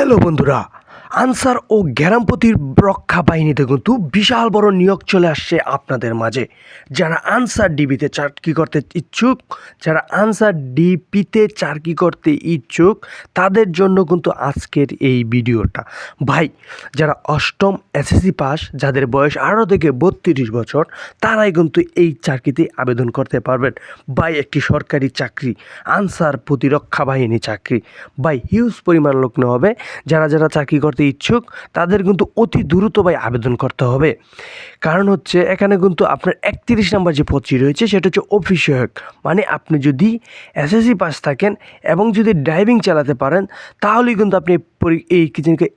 Hello বন্ধুরা answer ও গ্যারামপতির রক্ষা বাহিনীতে কিন্তু বিশাল বড় নিয়োগ চলে আসছে আপনাদের মাঝে। যারা আনসার ডিবিতে চাকরি করতে ইচ্ছুক, যারা আনসার ডিপিতে চাকরি করতে ইচ্ছুক, তাদের জন্য কিন্তু আজকের এই ভিডিওটা। ভাই, যারা অষ্টম এসএসসি পাস, যাদের বয়স আঠারো থেকে বত্রিশ বছর, তারাই কিন্তু এই চাকরিতে আবেদন করতে পারবেন। ভাই, একটি সরকারি চাকরি, আনসার প্রতিরক্ষা বাহিনী চাকরি। ভাই, হিউজ পরিমাণ লোক হবে। যারা যারা চাকরি করতে ইচ্ছুক, তাদের কিন্তু অতি দ্রুত ভাই আবেদন করতে হবে। কারণ হচ্ছে, এখানে কিন্তু আপনার একত্রিশ নাম্বার যে পদটি রয়েছে, সেটা হচ্ছে অফিস সহায়ক মানে আপনি যদি এসএসসি পাস থাকেন এবং যদি ড্রাইভিং চালাতে পারেন, তাহলেই কিন্তু আপনি এই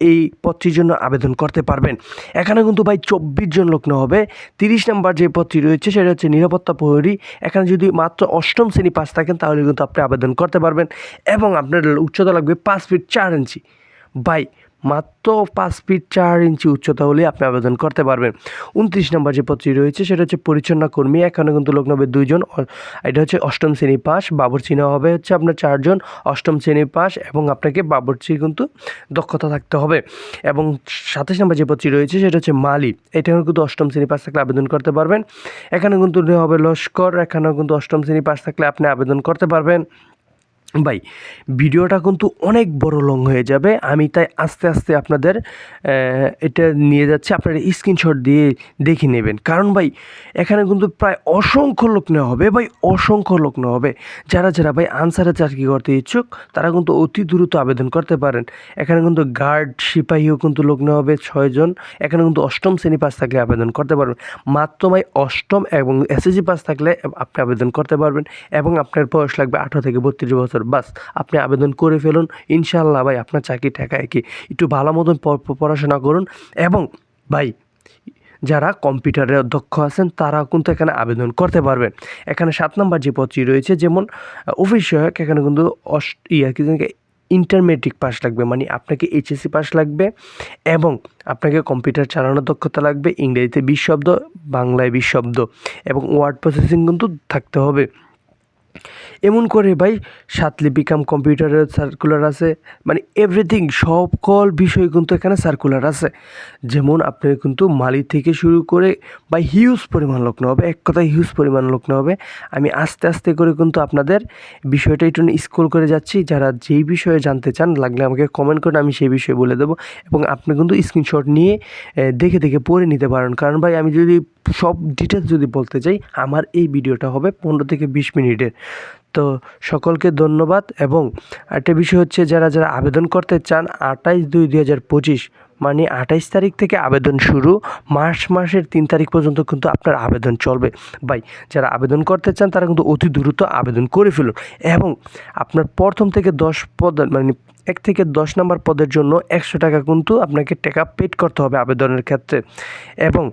এই পদটির জন্য আবেদন করতে পারবেন। এখানে কিন্তু ভাই চব্বিশ জন লোক হবে। তিরিশ নাম্বার যে পদটি রয়েছে, সেটা হচ্ছে নিরাপত্তা প্রহরী। এখানে যদি মাত্র অষ্টম শ্রেণি পাস থাকেন, তাহলে কিন্তু আপনি আবেদন করতে পারবেন এবং আপনার উচ্চতা লাগবে পাঁচ ফিট চার ইঞ্চি বাই মাত্র পাঁচ ফিট চার ইঞ্চি উচ্চতা হলে আপনি আবেদন করতে পারবেন। উনত্রিশ নম্বর যে পদটি রয়েছে, সেটা হচ্ছে পরিচ্ছন্ন কর্মী। এখানে কিন্তু লোক দুইজন এটা হচ্ছে অষ্টম শ্রেণি পাস বাবরচি নেওয়া হবে হচ্ছে আপনার চারজন, অষ্টম শ্রেণি পাস এবং আপনাকে বাবরচি কিন্তু দক্ষতা থাকতে হবে। এবং সাতাশ নম্বর যে পদটি রয়েছে, সেটা হচ্ছে মালি। এটাও কিন্তু অষ্টম শ্রেণি পাস থাকলে আবেদন করতে পারবেন। এখানে কিন্তু নেওয়া হবে লস্কর, এখানেও কিন্তু অষ্টম শ্রেণি পাস থাকলে আপনি আবেদন করতে পারবেন। ভাই, ভিডিওটা কিন্তু অনেক বড় লং হয়ে যাবে। আমি তাই আস্তে আস্তে আপনাদের এটা নিয়ে যাচ্ছি। আপনারা স্ক্রিনশট দিয়ে দেখে নেবেন। কারণ ভাই, এখানে কিন্তু প্রায় অসংখ্য লোক নেওয়া হবে। ভাই, অসংখ্য লোক নেওয়া হবে। যারা যারা ভাই আনসারে চাকরি করতে ইচ্ছুক, তারা কিন্তু অতি দ্রুত আবেদন করতে পারেন। এখানে কিন্তু গার্ড সিপাহীও কিন্তু লোক নেওয়া হবে ছয়জন এখানে কিন্তু অষ্টম শ্রেণি পাস থাকলে আবেদন করতে পারবেন। মাত্র ভাই অষ্টম এবং এসএসসি পাস থাকলে আপনি আবেদন করতে পারবেন এবং আপনার বয়স লাগবে আঠারো থেকে বত্রিশ বছর বাস, আপনি আবেদন করে ফেলুন। ইনশাল্লাহ ভাই, আপনার চাকরি ঠেকায় কি। একটু ভালো মতন পড়াশোনা করুন এবং ভাই, যারা কম্পিউটারে দক্ষ আছেন তারা কিন্তু এখানে আবেদন করতে পারবেন। এখানে সাত নম্বর যে পদটি রয়েছে, যেমন, অফিস সহায়ক, এখানে কিন্তু অষ্ট ইয়া কি জানি ইন্টারমেট্রিক পাস লাগবে মানে আপনাকে এইচএসসি পাস লাগবে এবং আপনাকে কম্পিউটার চালানোর দক্ষতা লাগবে, ইংরেজিতে বিশ শব্দ, বাংলায় বিশ শব্দ এবং ওয়ার্ড প্রসেসিং কিন্তু থাকতে হবে। এমন করে ভাই সাতলিপিকাম কম্পিউটারের সার্কুলার আছে। মানে এভরিথিং সকল বিষয় কিন্তু এখানে সার্কুলার আছে। যেমন আপনি কিন্তু মালি থেকে শুরু করে বা হিউজ পরিমাণ লোক হবে, এক কথায় হিউজ পরিমাণ লোক হবে, আমি আস্তে আস্তে করে কিন্তু আপনাদের বিষয়টা একটু স্ক্রল করে যাচ্ছি। যারা যেই বিষয়ে জানতে চান, লাগলে আমাকে কমেন্ট করে আমি সেই বিষয়ে বলে দেবো। এবং আপনি কিন্তু স্ক্রিনশট নিয়ে দেখে দেখে পড়ে নিতে পারেন। কারণ ভাই, আমি যদি সব ডিটেলস যদি বলতে চাই, আমার এই ভিডিওটা হবে পনেরো থেকে বিশ মিনিটের। তো সকলকে ধন্যবাদ এবং একটা বিষয় হচ্ছে, যারা যারা আবেদন করতে চান, আঠাইশ দুই দুই হাজার পঁচিশ মানে আঠাইশ তারিখ থেকে আবেদন শুরু, মার্চ মাসের তিন তারিখ পর্যন্ত কিন্তু আপনার আবেদন চলবে। ভাই, যারা আবেদন করতে চান, তারা কিন্তু অতি দ্রুত আবেদন করে ফেলুন এবং আপনার প্রথম থেকে দশ পদ মানে এক থেকে দশ নম্বর পদের জন্য একশো টাকা কিন্তু আপনাকে টাকা পেড করতে হবে আবেদনের ক্ষেত্রে। এবং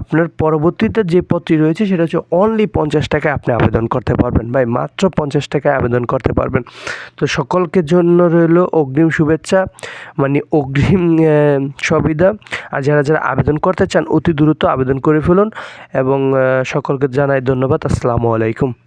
আপনার পরবর্তীতে যে পদটি রয়েছে সেটা হচ্ছে অনলি পঞ্চাশ টাকায় আপনি আবেদন করতে পারবেন ভাই মাত্র পঞ্চাশ টাকায় আবেদন করতে পারবেন। তো সকলকে জন্য রইল অগ্রিম শুভেচ্ছা মানে অগ্রিম সুবিধা। আর যারা যারা আবেদন করতে চান অতি দ্রুত আবেদন করে ফেলুন। এবং সকলকে জানাই ধন্যবাদ। আসসালামু আলাইকুম।